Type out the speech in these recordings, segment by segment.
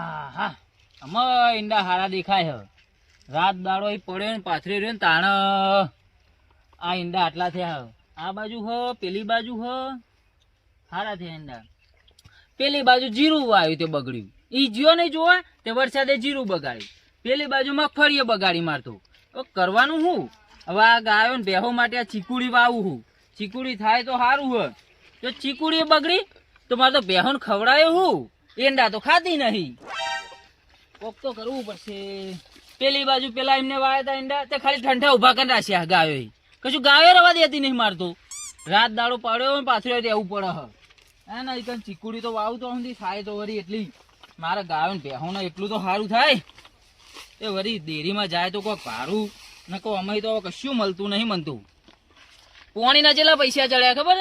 આહા, આમાં ઈંડા હારા દેખાય હ. રાત દાડો પડ્યો ને પાથરી રહ્યો ને તાણ. આ ઈંડા આટલા થયા. આ બાજુ હ, પેલી બાજુ હ. હારા થયા ઈંડા. પેલી બાજુ જીરું વાવ્યું તે બગડ્યું. ઈ જીઓ નહીં જોવા, તે વરસાદે જીરું બગાડ્યું. પેલી બાજુ મગફળીએ બગાડી મારતો. કરવાનું હું? હવે આ ગાયો ને બેહો માટે આ ચીકુડી વાવું હું. ચીકુડી થાય તો સારું હ. જો ચીકુડી બગડી, તો મારે તો બેહોન ખવડાયું હું. એંડા તો ખાતી નહીં. કોક તો કરવું પડશે. પેલી બાજુ પેલા એમને વાયા હતા ઈંડા, તે ખાલી ઠંડા ઊભા કરી રાખ્યા ગાયો કશું ગાયો રવા દેતી નહીં મારતો રાત દાડો પાડ્યો પાછળ રહેવું પડે હ. હે ને કઈ ચીકુડી તો વાવું તો સુધી થાય તો વળી એટલી. મારા ગાયો ને બેહોને એટલું તો સારું થાય. એ વળી દેરીમાં જાય તો કોઈ ભારું, ને કહો અમે તો કશું મળતું નહીં મનતું. પોણીના જેટલા પૈસા ચડ્યા ખબર?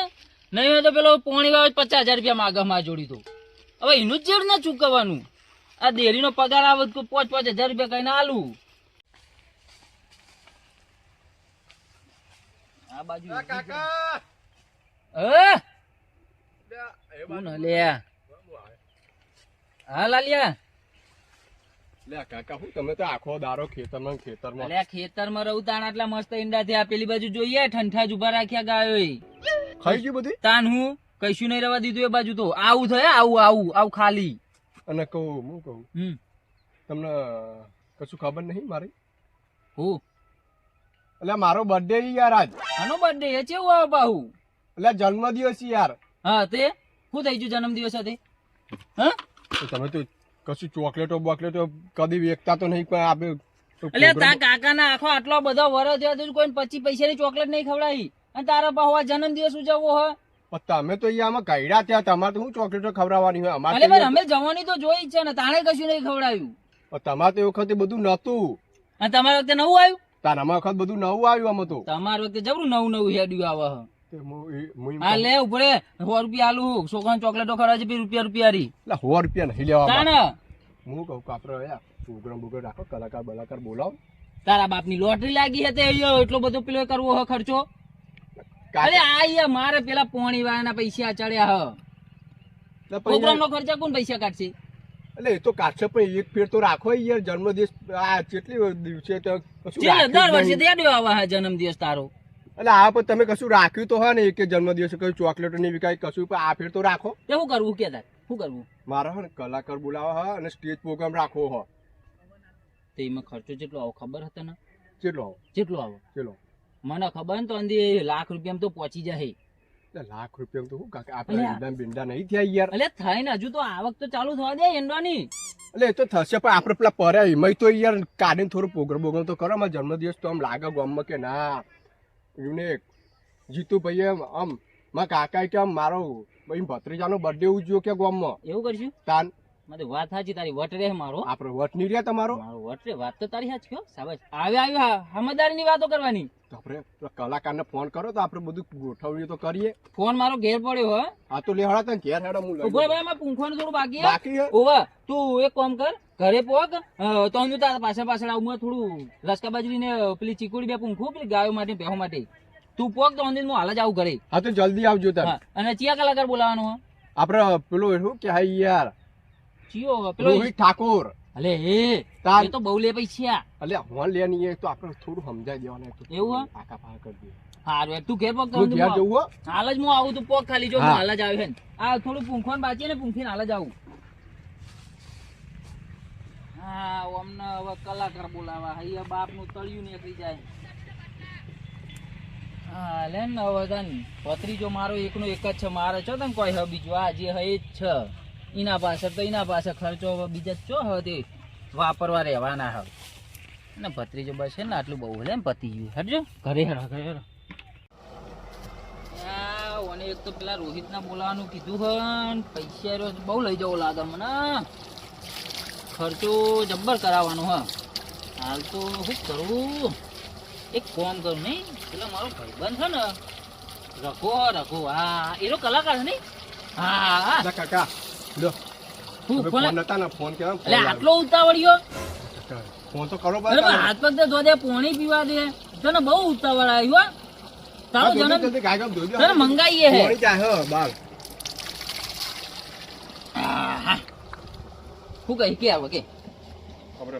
નહીં તો પેલો પોણી વાળો પચાસ હજાર રૂપિયા માગે માં જોડી તો. હવે એનું જ જેડ ના ચૂકવવાનું. આ ડેરીનો પગાર આવે તો પાંચ પાંચ હજાર રૂપિયા કહીને આલું. આ બાજુ કાકા. હે? લાલિયા કાકા હું તમે તો આખો દારો ખેતરમાં ખેતરમાં. અલ્યા ખેતરમાં રહું તાણ આટલા મસ્ત ઈંડા થયા પેલી બાજુ જોઈએ ઠંઠા જ ઊભા રાખ્યા ગાયો ખાઈ ગયું બધું? તાન હું કશું નહીં રવા દીધું એ બાજુ તો. આવું થયા આવું આવું આવું ખાલી. અને કહું હું કહું? હમ. તમને કશું ખબર નહીં મારી? હું. એટલે મારો બર્થડે યાર આજ. આનો બર્થડે એ ચેવું આવે બાહુ? એટલે જન્મદિવસ યાર. હા તે? શું થઈ ગયું જન્મદિવસ સાથે હા? તમે તો કશું ચોકલેટો બોકલેટો કદી વેચતા તો નહીં કોઈ આપે એટલે તા કાકાના આખો આટલો બધો વરસ થયો કોઈ પચીસ પૈસાની ચોકલેટ નહીં ખવડાવી. અને તારા બાહુ આ જન્મદિવસ ઉજવવો હોય પણ તમે તો અહીંયા આમાં ગયડા ત્યાં તમારે તો હું ચોકલેટો ખવડાવવાની હોય? અમારે અમે જવાની તો જોઈ છે ને તાણે કશું નહીં ખવડાવ્યું. તમારે તો એ વખતે બધું નતું અને તમારા વખતે નવું આવ્યું? તાર અમારા વખત બધું નવું આવ્યું આમાં તો. તમારા વખતે જબરું નવું નવું હેડ્યું આવે લે ઉપડે સો રૂપિયા આલુ છોકરાને ચોકલેટો ખવડાવે છે રૂપિયા રૂપિયા રી સો રૂપિયા નહીં લેવા હું કહું કે પ્રોગ્રામ બોગ્રામ રાખો કલાકાર બલાકાર બોલાવો. તારા બાપની લોટરી લાગી હતી એટલો બધો પેલો કરવો હે ખર્ચો. અરે આ મારે પેલા પોણી વાળાના પૈસા ચડ્યા હ. પ્રોગ્રામનો ખર્ચા કોણ પૈસા કાઢશે? એટલે એ તો કાઢશે પણ એક ફેર તો રાખો યાર જન્મદિવસ આ કેટલી દિવસે તો દર વર્ષે નહીં. આવે આવા હે જન્મદિવસ તારો. એટલે આ પર તમે કશું રાખ્યું તો હોય ને એક જન્મદિવસે કશું ચોકલેટ નહીં વિકાય કશું પણ આ ફેર તો રાખો. તે શું કરવું? કે તાર? શું કરવું? મારા હે ને કલાકાર બોલાવો હે અને સ્ટેજ પ્રોગ્રામ રાખવો હો. તો એમાં ખર્ચો કેટલો આવો ખબર હતો ને ચેટલો કેટલો આવો. ચેલો મને ખબર ને તો અંદી લાખ રૂપિયામાં તો પહોંચી જાય. લાખ રૂપિયા તો શું? કાકા આપણે ઈંડા બિંડા નહીં થયા યાર. એટલે થાય ને હજુ તો આવક તો ચાલુ થવા દે ઈંડાની. એટલે એ તો થશે પણ આપણે પેલા પર્યા એમાં તો યાર કાઢીને થોડું પ્રોગ્રામ બોગ્રામ તો કરો. મારા જન્મદિવસ તો આમ લાગે ગામમાં કે ના. એમને જીતુભાઈ એમ આમ મારા કાકા કે આમ મારો ભાઈ ભત્રીજાનો બર્થડે ઉજવ્યો કે ગામમાં? એવું કરશું? તાન મારે વાત હાજી તારી વટ રે મારો. આપણે વટની રે તમારો? મારો વટ રે વાત તો તારી હાચ કયો સાબજ આવે આવ્યો હમદારની વાતો કરવાની. તો આપણે કલાકારને ફોન કરો તો આપણે બધું ગોઠવણી તો કરીએ. ફોન મારો ઘેર પડ્યો હો. હા તો લેવડા તને ઘેર હેડો હું લઈ. ભાઈ એમાં પૂંખવાનું થોડું બાકી બાકી ઓવા તું એક કામ કર ઘરે પોક. તો હું તારા પાછળ પાછળ આવું થોડું રસકા બાજરી ને પેલી ચીકુડી બે પૂંખું પેલી ગાયો માટે બેહો માટે. તું પોક તો હું હાલ જ આવું ઘરે. હા તો જલ્દી આવજો તાર. અને ચિયા કલાકાર બોલાવાનો હો. આપણે પેલો શું કે હા યાર ચિયો પેલો રોહિત ઠાકોર. અલે એ તાર તો બહુ લે પૈસા. અલે હું લે નહીં તો આપણે થોડું સમજાઈ દેવાના તો એવું? પાકા પાકા કરી દઈએ હારું તું ઘેર તું હું ઘેર જવું હાલ જ હું આવું તું પોક ખાલી જો હું. હાલ જ આવ્યો હે આ થોડું બાકી ને પૂંખી હાલ જ આવું. હા અમને હવે કલાકાર બોલાવા. અહીંયા બાપનું તળિયું નીકળી જાય. હા લે ને હવે તન. પત્રીજો મારો એકનો એક જ છે. મારે છો તને કોઈ હ બીજું આ જે હે જ છે. એના પાછળ તો એના પાસે ખર્ચો બીજા ચો હવે તે વાપરવા રહેવાના હવે. ને ભત્રીજો બસ છે ને આટલું બહુ લે ને પતી ગયું હટજો. ઘરે હેડો, ઘરે ઓને એક તો પેલા રોહિતના બોલાવાનું કીધું હન, પૈસા બહુ લઈ જવો લાગે મને. ખર્ચો જબ્બર કરાવવાનો હ. હાલ તો શું કરું? એક ફોન કરું નહીં પેલા મારો ભાઈબંધ છે ને, રઘો રઘો. હા, એનો કલાકાર છે નહીં? હા હા. લો. હું હવે ફોન ફોન નતા ને ફોન કેવા એટલે આટલો ઉતાવળિયો? ફોન તો કરો અરે હાથ પગ તો પોણી પીવા દે. તને બહુ ઉતાવળ આવ્યું તારો જન્મ તને મંગાઈએ હે. જાય હે બાર આહા. કહી કે આવે કે. ખબર.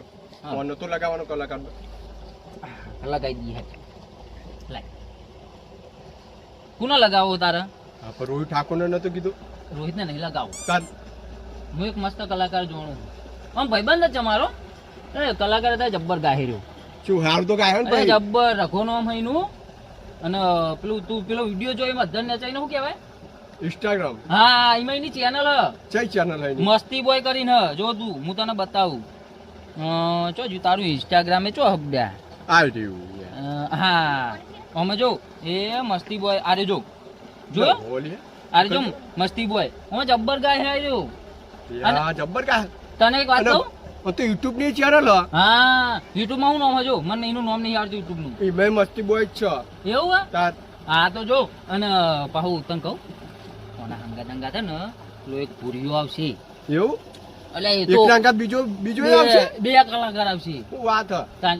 ફોન નતો લગાવવાનો કલાકાર લગાઈ દઈએ લાય. કોનો લગાવો તારા? રોહિત ઠાકોરને નતું કીધું. રોહિતને નહીં લગાવો. હું એક મસ્ત કલાકાર જોણું આમ ભાઈબંધ જ છે મારો. એ કલાકાર હતા જબ્બર ગાહી રહ્યો શું હાર તો ગાયો ને ભાઈ? જબ્બર રખોનો આમ એનું. અને પેલું તું પેલો વીડિયો જોઈ એમાં અધન નચાઈને શું કહેવાય? ઇન્સ્ટાગ્રામ હા એમાં એની ચેનલ હ. ચઈ ચેનલ હે મસ્તી બોય કરીને જો તું હું તને બતાવું. ચો જો તારું ઇન્સ્ટાગ્રામે ચો હબ્યા આ રહ્યું હા. અમે જો એ મસ્તી બોય આરે જો. જો આરે જો મસ્તી બોય હું જબ્બર ગાય હે રહ્યો યા જબ્બર કા? તને એક વાત કહું? તો યુટ્યુબની ચેનલ હા. યુટ્યુબમાં હું નામ હજો? મને એનું નામ નહીં આવડતું યુટ્યુબનું. એ મેં મસ્તી બોય જ એવું હે? હા તો જો. અને પાહુ તને કહું? કોના હંગા દંગા છે ને? પેલો એક પૂરીઓ આવશે. એવું? એટલે બીજો બીજો આવશે? બે કલાકાર આવશે. વાત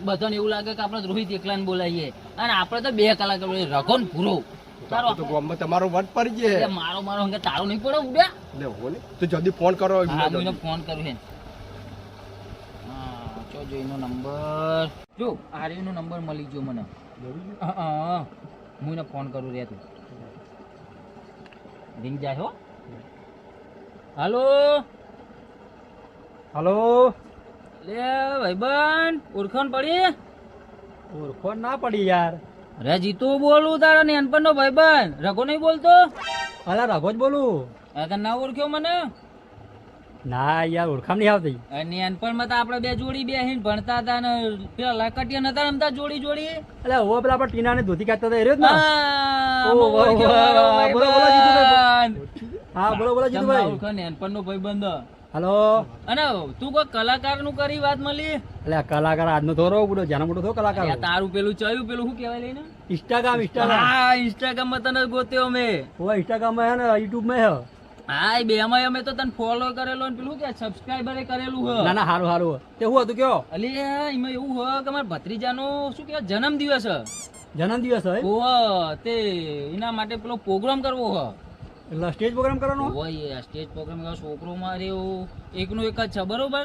બધાને એવું લાગે કે આપણે રોહિત એકલાને બોલાવીએ. અને આપણે તો બે કલાકાર બોલીએ રઘો ને પૂરો તારો તો ગામમાં તમારો વટ પડી એટલે મારો મારો હંગે તારો નહીં પડે ઉડ્યા લે હો તો જલ્દી ફોન કરો હા હું એને ફોન કરું હે. હા ચો જો એનો નંબર. જો આર્યનો નંબર મળી ગયો મને. હા, હા. હું એને ફોન કરું રે તું. રિંગ જાય હો. હાલો? હલો? લે ભાઈબંધ ઓળખાણ પડી? ઓળખો ના પડી યાર. અરે જીતુ બોલું તારા ભાઈ ભાઈબંધ. રઘો નહીં બોલતો? અલા રઘો જ બોલું. આ તને ના ઓળખ્યો મને? ના યાર ઓળખામ નહીં આવતી. નેનપણમાં તો આપણે બે જોડી બે હિન ભણતા હતા ને પેલા લાકટિયા નતા રમતા જોડી જોડી? એટલે ઓ પેલા આપણે ટીના ને ધોતી કાઢતા હતા એ રહ્યો ને? બોલો, બોલો, જીતુભાઈ. હા બોલો બોલો જીતુભાઈ. ઓળખો નેનપણનો ભાઈબંધ. હલો. અને તું કોઈ કલાકારનું કરી વાત મળી? એટલે કલાકાર આજનો થોડો બુડો જાનો મોટો થો કલાકાર તારું પેલું ચયું પેલું શું કહેવાય લઈને? ઇન્સ્ટાગ્રામ ઇન્સ્ટાગ્રામ હા ઇન્સ્ટાગ્રામમાં તને ગોત્યો મે ઓ ઇન્સ્ટાગ્રામમાં હે ને યુટ્યુબમાં હે. હા બે માં અમે તો તને ફોલો કરેલો ને પેલું કે સબસ્ક્રાઇબર કરેલું હ. ના ના હારું હારું. તે હું હતું કયો? અલી એમાં એવું હ કે મારા ભત્રીજાનો શું કે જન્મ દિવસ હ. જન્મ દિવસ હે ઓ તે એના માટે પેલો પ્રોગ્રામ કરવો હ. એટલે સ્ટેજ પ્રોગ્રામ કરવાનો? હોય સ્ટેજ પ્રોગ્રામ કરવો છોકરો મારે એવું એકનો એક જ છે બરોબર?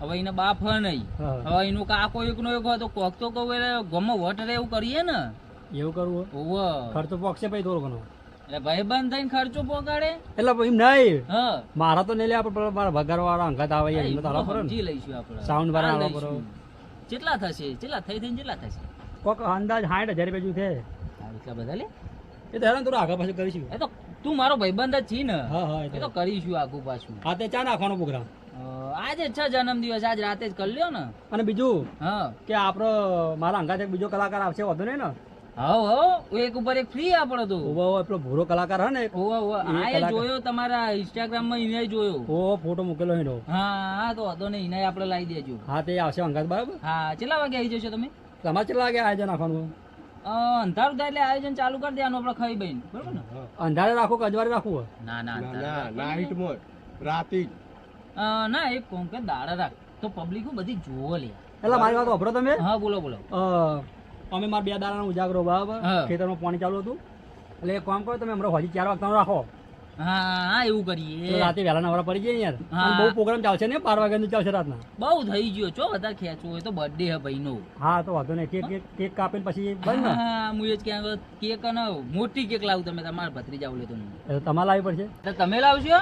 હવે એને બાપ હ નહીં. હવે એનું કાકો એકનો એક હોય તો કોક તો કહું એટલે ગમો વટ રે એવું કરીએ ને. એવું કરવું? ઓવ ખર્ચો પોકશે પછી થોડો ઘણો. એટલે ભાઈબંધ થઈને ખર્ચો પોગાડે. એટલે એમ નહીં. હા. મારા તો નહીં લે આપણે મારા ભગાર વાળા અંગત આવે એમને તો લઈશું આપણે. સાઉન્ડ વાળા હા, આલવા કેટલા થશે? કેટલા થઈ થઈને કેટલા થશે? કોક અંદાજ સાઠ હજાર રૂપિયા જેવું છે. એટલા બધા લે? એ તો હેરાન થોડું આગળ પાછળ કરીશું. એ તો તું મારો ભાઈબંધ જ છી ને. એ તો કરીશું આગુ પાછું. હા તે ચા નાખવાનો પ્રોગ્રામ. આજે છ છે જન્મ દિવસ આજ રાતે જ કરી લ્યો ને. અને બીજું? હા. કે આપણો મારા અંગાત એક બીજો કલાકાર આવશે વધુ નહીં ને? હવ હવ એક ઉપર એક ફ્રી આપણો તો. ઓવા ઓવા પેલો ભૂરો કલાકાર હે ને ઓવા ઓવા એ આ જોયો તમારા ઇન્સ્ટાગ્રામમાં એને જોયો. ઓ ફોટો મૂકેલો એનો હા હા તો હતો ને એને આપણે લાવી દેજો. હા તે આવશે અંગાત બરાબર? હા કેટલા વાગે આવી જશો તમે? તમારે કેટલા વાગે આજે નાખવાનું અંધારું થાય એટલે આયોજન ચાલુ કરી દેવાનું આપણે ખાઈ બહેન બરોબર ને? અંધારે રાખો કે અજવાળે રાખવું હોય? ના ના ના. નાઈટ મોડ રાતી ના એક કોમ કે દાડા રાખ. તો પબ્લિક બધી જોવો લે. એટલે મારી વાત વાપરો તમે? હા બોલો બોલો. અ, અમે મારા બે દાડાનો ઉજાગરો બરાબર. ખેતરમાં પાણી ચાલુ હતું. એટલે એક કામ કરો તમે હમણાં હજી ચાર વાગતાનો રાખો. હા હા એવું તો કરીએ રાતે વહેલા નવરા પડી જાય યાર. હા. બહુ પ્રોગ્રામ ચાલશે ને બાર વાગ્યાનું ચાલશે રાતના. બહુ થઈ ગયો. છો વધારે ખેંચવો હોય તો બર્થડે હે ભાઈનો. હા તો વાંધો નહીં. કેક કેક કેક કાપીને પછી બંધ હા હું એ જ કહેવા કેક અને મોટી કેક લાવું તમે તમારા ભત્રીજા બોલે તો તમારે લાવવી પડશે. તમે લાવશો?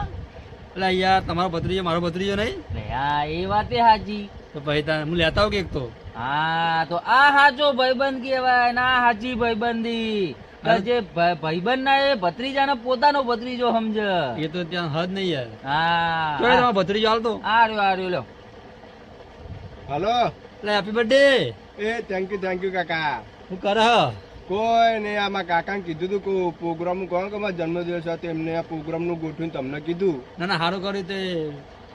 એટલે યાર તમારો ભત્રીજો મારો ભત્રીજો નહીં? અરે હા એ વાત હાજી. તો ભાઈ તા- હું લેતા આવું કેક તો? હા તો આ હાજો ભાઈબંધ કહેવાય ને આ હાચી ભાઈબંધી. જે ભાઈબંધ ના એ ભત્રીજાનો પોતાનો ભત્રીજો સમજ. એ તો ત્યાં હદ નહીં યાર. હા. ભત્રીજો હાલતો? આર્યો આર્યો આ લ્યો. હલો. હેપી બર્થડે એ થેન્ક યુ થેન્ક યુ કાકા. હું કરે કોઈ નહીં આમાં કાકાને કીધું તું કે પ્રોગ્રામ કોણ કે મારા જન્મદિવસ હતો એમને આ પ્રોગ્રામનું ગોઠવીને તમને કીધું. ના ના સારું કર્યું તે.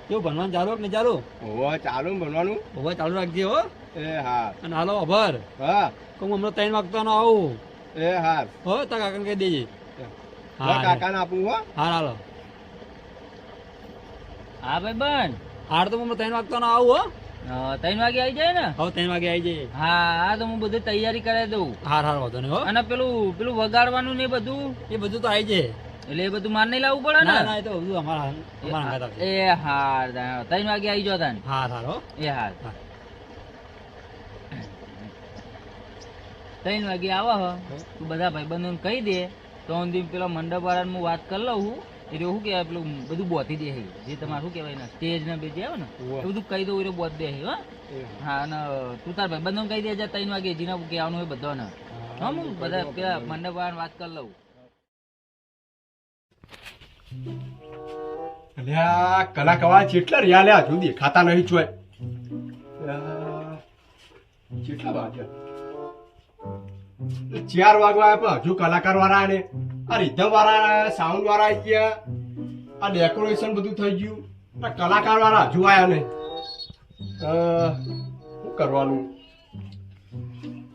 કેવું ભણવાનું ચાલુ કે નહીં ચાલુ? હોવે ચાલુ ભણવાનું. હોવે ચાલુ રાખજે હો. એ હા. અને હાલો અભર હા. તો હું હમણાં ત્રણ વાગતાનો આવું. એ હા હો તા કાકાને કહી દેજે. લો કાકાને આપું હો હા. હાલો. હા ભાઈબંધ હાર તો હું હમણાં ત્રણ વાગતાનો આવું હો. ત્રણ વાગે આવી જાય ને? હવે ત્રણ વાગે આવી જાય. હા હા તો હું બધી તૈયારી કરાવી દઉં. હાર હાર વાંધો નહીં હો. અને પેલું પેલું વગાડવાનું ને એ બધું? એ બધું તો આવી જાય. એટલે એ બધું માર નહીં લાવવું પડે ને? ના એ તો બધું અમારા અમારા એ હાર ત્રણ વાગે આવી જાઓ તાન. હાર હો. એ હાર. ત્રણ વાગે આવા હો. તું બધા ભાઈબંધોને કહી દે. તો સુધી પેલા મંડપ વાળાને હું વાત કરી લઉં છું. એટલે શું કહેવાય પેલું બધું બોધી દે. જે તમારે શું કહેવાય ને સ્ટેજ ને બે જે આવે ને. એ બધું કહી દઉં એટલે બોત દે હો હા. અને તું તાર ભાઈબંધોને કહી દે ત્રણ વાગે જેને કહેવાનું હોય બધાને. હા હું બધા પેલા મંડપ વાળાને વાત કરી લઉં. અલ્યા કલા કવા જેટલા રહ્યા લ્યા હજુ દેખાતા નહીં ચોય કેટલા વાગ્યા. ચાર વાગવા આવ્યા હજુ કલાકાર વાળા આને આ રિધમ વાળા સાઉન્ડ વાળા આવી ગયા. આ ડેકોરેશન બધું થઈ ગયું. આ કલાકાર વાળા હજુ આયા ને. શું કરવાનું?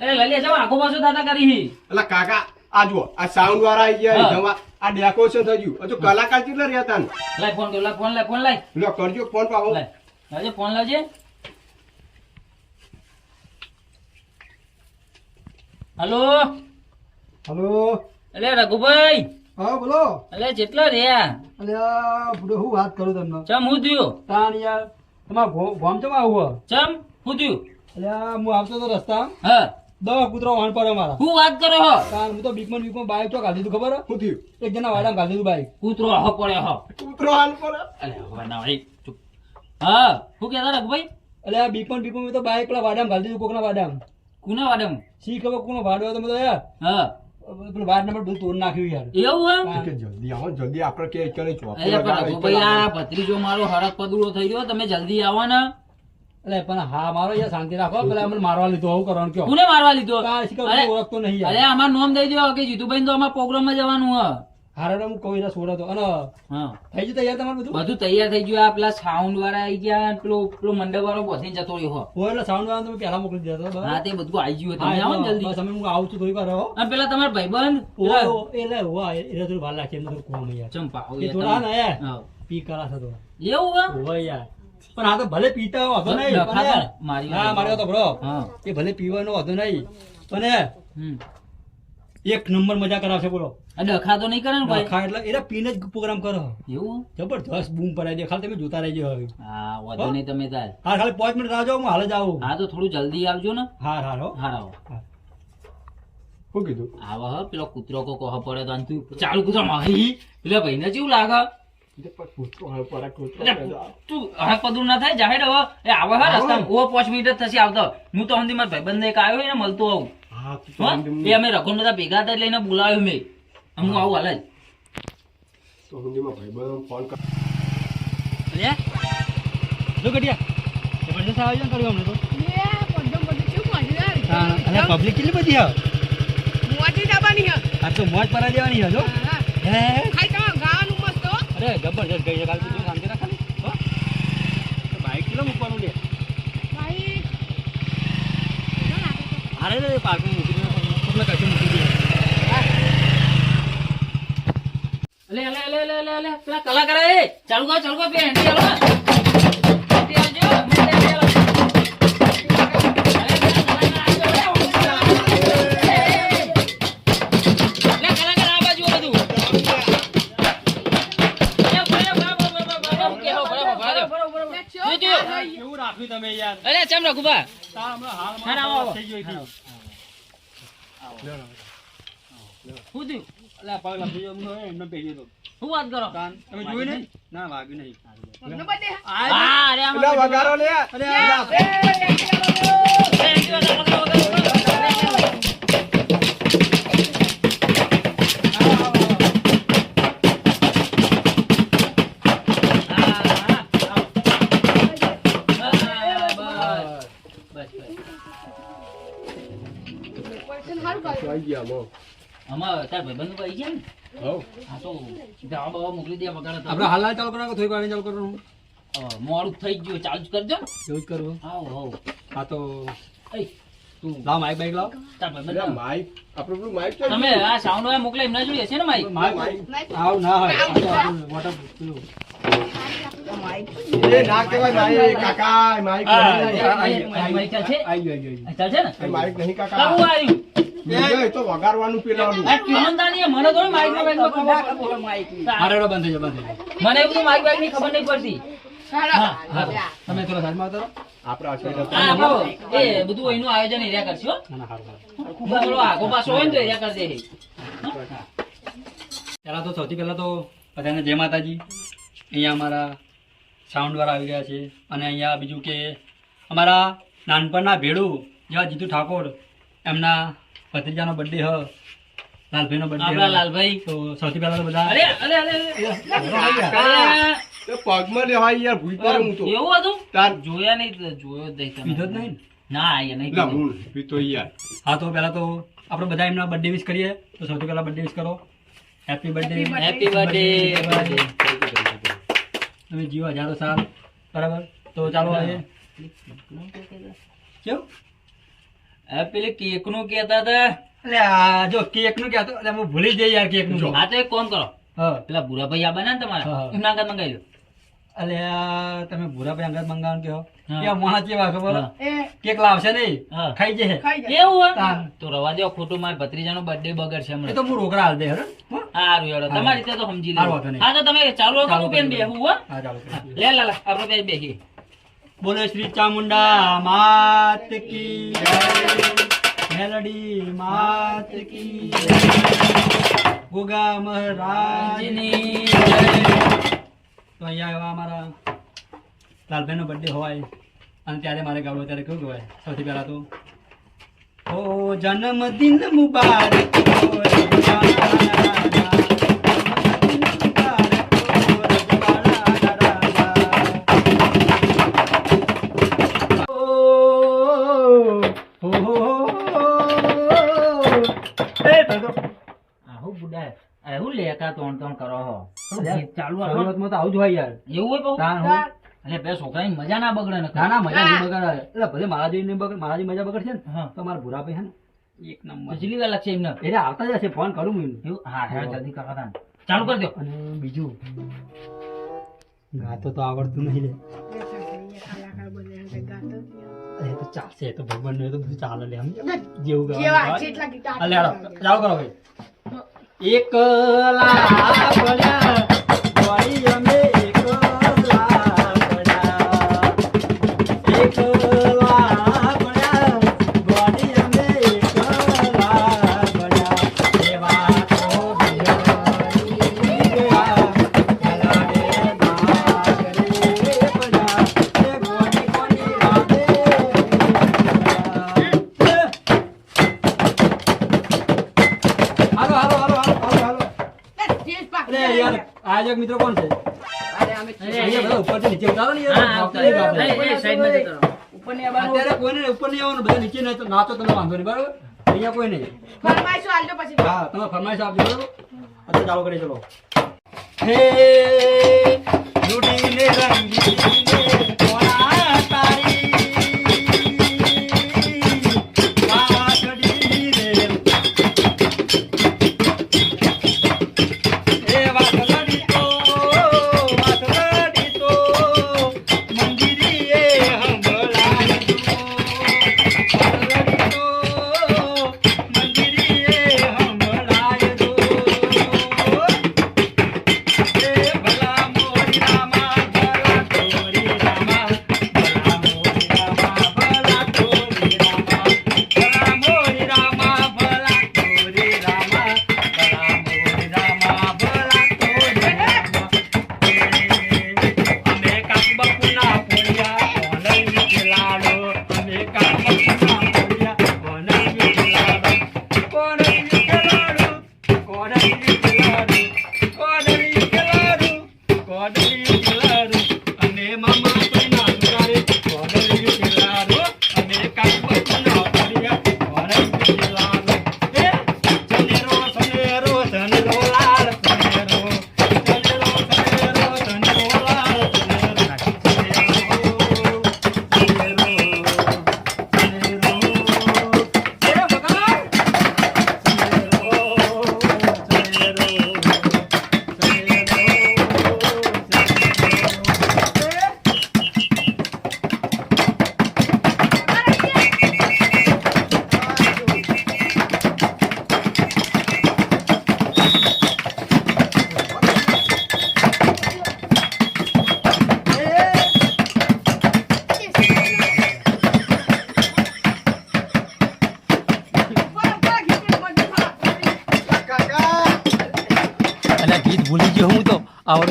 અરે લલિયા જાવ આખો પાછો દાદા કરી હી. એટલે કાકા આ જુઓ આ સાઉન્ડ વાળા આવી ગયા આ ડેકોરેશન થઈ ગયું. હજુ કલાકાર કેટલા રહ્યા તા ને લાય ફોન લાય ફોન લાય ફોન લાય. લો કરજો ફોન પાવો લાય ફોન લાવજે. હલો? હલો? અલે રઘુભાઈ. હા બોલો. અલે જેટલા રહ્યા? અલે બુડો હું વાત કરું તમને? ચમ હું થયું? તાણ યાર તમારા ગોમ ચમ આવું ચમ હું થયું? અલ્યા હું આવતો તો રસ્તા હા. દવા કૂતરો વાણ પડે મારા. હું વાત કરો હો? તાન હું તો બીકમાં બીકમાં બાઈક તો કાઢી દીધું ખબર? હું થયું? એક જણા વાડામાં કાઢી દીધું બાઈક. કૂતરો હો પડે હો. કૂતરો હાલ પર અલે હવે ના ભાઈ ચૂપ. હા હું કહેતા રઘુભાઈ? અલે બીકમાં બીકમાં મેં તો બાઈક પેલા વાડામાં કાઢી દીધું કોકના વાડામાં. કુના વાડમ શી ખબર કોનો વાડો હતો મેં યાર? હા. પેલું વાડ નંબર બધું તોડ નાખ્યું યાર. એવું એમ? કે જલ્દી આવો જલ્દી આપણે કે કરે છો પણ આ ભત્રીજો મારો હરક પદુરો થઈ ગયો તમે જલ્દી આવો ને. પણ હા મારો યાર શાંતિ રાખો. પેલા અમને મારવા લીધો આવું કરવાનું કયો? કોને મારવા લીધો? ઓળખતો નહીં અરે અમાર નોમ દઈ દો કે જીતુભાઈ તો અમાર પ્રોગ્રામમાં જવાનું હ. હારે હું કહું યાર છોડો તો અને હા. થઈ જતું તૈયાર તમારું બધું? બધું તૈયાર થઈ ગયું. આ પેલા સાઉન્ડ વાળા આવી ગયા પેલો પેલો મંડપ વાળો બોધીને જતો રહ્યો હો. હોય એટલે સાઉન્ડ વાળા તમે પહેલા મોકલી હતા, હા તે બધું આવી ગયું તમે આવો ને જલ્દી. તમે હું આવું છું થોડી વાર રહો અને પેલા તમારા ભાઈબંધ ઓ એટલે ઓય, એટલે થોડું વાર લાગશે એમને થોડું કોમ યાર. ચંપા એ થોડા ને પી કરા થતો એવું હે યાર. પણ આ તો ભલે પીતા હોય વાંધો નહીં. મારી હા મારી તો બરો એ ભલે પીવાનો વાંધો નહીં. પણ એક નંબર મજા કરાવશે બોલો. આ અખા તો નહીં કરે ને ભાઈ. અખા એટલે એના પીને જ પ્રોગ્રામ કરો. એવું? જબરદસ્ત બૂમ પડાવી દે. ખાલી તમે જોતા રહેજો હવે. હા વધુ નહીં તમે તાર. હા ખાલી પાંચ મિનિટ રાહ હું હાલ જ આવું. હા તો થોડું જલ્દી આવજો ને. હા હા હો. હા આવો. શું કીધું? આવો હ પેલો કૂતરો કો કહો પડે તો અંતુ ચાલુ કૂતરો માહી. પેલા ભાઈને કેવું લાગે? તું પદુર ના થાય જાહેર હવે. એ આવો હે રસ્તા પાંચ મિનિટ જ થશે આવતો. હું તો હંધી મારા ભાઈબંધ એક આવ્યો ને મળતો આવું એ અમે રઘુ બધા ભેગા થાય એટલે એને બોલાવ્યો મેં. હું આવું હાલ જ તો હિન્દીમાં ભાઈબંધો ફોન કર જો ગટિયા જબરદસ્ત આયોજન કર્યું અમને તો. અને પબ્લિક કેટલી બધી આવે? આ તો મોજ પરા દેવાની છે જો. હે અરે જબરજસ્ત ગઈ છે કાલ તું શાંતિ રાખ હો? બાઈક કેટલો મૂકવાનું લે? અરે રે પાર્કિંગ મૂકી દે કોકને કશું મૂકી દે અલે અલે અલે અલે અલે અલે પેલા કલાકાર એ ચાલુ કર ચાલુ કર બે હેન્ડી આલો. અરે, ચમ રઘુભા? તાર હમણાં હાલમાં હા, આવો, આવો. થઈ ગઈ હતી. શું થયું? અલા, પગ લપસી ગયો, એમનો એમનો પહેર્યો હતો. શું વાત કરો તમે જોયું નહીં? ના, વાગ્યું નહીં. વગાડો લે આવી ગયા મો હવ આપણે હાલ હાલ ચાલુ કરવાનું કે વાર ચાલુ કરવાનું મોડું થઈ ગયું ચાલુ કરજો એવું જ કરવું આવો આવો હા તો તું લાવ માઈક બાઈક લાવ તાર ભાઈબંધ એટલે આવો. માઈક આપણે પેલું માઈક તમે આ સાઉન્ડ વાળા મોકલે એમના જોડે છે ને માઈક માઈક આવ ના હોય વોટર પેલું નહીં. કાકા તો વગાડવાનું પેલાનું. મને થોડી માઈક ના બાઈકમાં ખબર પડતી. મારે એડો બંધ થઈ બંધ થઈ મને એવું બધું માઈક બાઈકની ખબર નહીં પડતી. હા, હા. તમે થોડા સાઈડમાં ઉતારો. આપણા આશીર્વાદ આ આપણો એ બધું એનું આયોજન એરિયા કરશે હો. ના, ના, હારું, હારું. ખૂબ જ થોડો આગો પાછો હોય ને તો એરિયા કરી દે તો સૌથી પહેલા તો બધાને જય માતાજી. અહીંયા અમારા સાઉન્ડ વાળા આવી ગયા છે. અને અહીંયા બીજું કે અમારા નાનપણના ભેડું જેવા જીતુ ઠાકોર એમના ભત્રીજાનો બર્થડે હ લાલભાઈનો આપણા બર્થડે લાલભાઈ. તો સૌથી પહેલા તો બધા અરે અરે અરે. તો પગમાં લેવાય યાર ભૂઈ પડે હું તો. એવું હતું? તાર જોયા નહીં જોયો જ નહીં પીધો જ નહીં ના? એ નહીં ના હું પીતો યાર. હા તો પહેલા તો આપણે બધા એમના બર્થડે વિશ કરીએ. તો સૌથી પહેલા બર્થડે વિશ કરો. હેપી બર્થડે હેપી બર્થડે તમે જીવો હજારો સાલ. બરાબર? તો ચાલો આજે કેવું? પેલી કેકનું કેતા હતા. એટલે આ જો કેકનું કેતો એટલે હું ભૂલી જઈ યાર કેકનું હા તો એક કોમ કરો. પેલા ભૂરાભાઈ આ બને ને તમારા. એમના આગળ મંગાવી દો અલે તમે ભૂરાભાઈ અંગત મંગાવવાનું કહો. કે એ મોણા કેવા ખબર? કેક લાવશે નહીં. હા. ખાઈ જશે. એવું તો રવા દેવો ખોટું મારા ભત્રીજાનો બર્થડે બગડશે છે હમણાં તો હું રોકડા હાલ દે? હારું હેડો. તમારી રીતે તો સમજી લો. હા તો તમે ચાલુ રાખો હું પેન કરી બેહું હો. હા ચાલો લે લા લા. આપણે બેહી બોલે શ્રી ચામુંડા માત કી મેલડી માત કી. ગોગા મહારાજની તો અહીંયા એવા અમારા લાલભાઈનો બર્થડે હોય અને ત્યારે મારે ગાવડો ત્યારે કેવું કહેવાય? સૌથી પહેલાં તો ઓ જન્મદિન મુબારક ત્રણ તોણ કરો હો. ચાલુ શરૂઆતમાં તો આવું જ હોય યાર. એવું હોય એટલે બે છોકરાની મજા ના બગડે ના ના મજા નહીં બગાડે. એટલે ભલે મારા જેવી નહીં બગડ મારા જેવી મજા બગડશે ને તો મારા ભૂરા ભાઈ હે ને. એક નંબર. પછી વાર લાગશે એમને. એટલે આવતા જશે ફોન કરું હું એમને. હા હા જલ્દી કરવા તા ચાલુ કરી દો. અને બીજું? ગાતો તો આવડતું નહીં લે. અરે તો ચાલશે તો ભગવાનનું એ તો બધું ચાલે લે? જેવું હાલો, ચાલુ કરો ભાઈ. એકલા પડ્યા એ, મિત્રો કોણ છે? અત્યારે કોઈને ઉપર નહીં આવવાનું બધા નીચે નહીં તો તમે વાંધો નહીં બરાબર? અહીંયા કોઈ નહીં. હા તમે ફરમાઈશ આપજો બરાબર? અત્યારે ચાલુ કરી ચલો. હે લૂટીને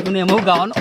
ભૂલી ગયો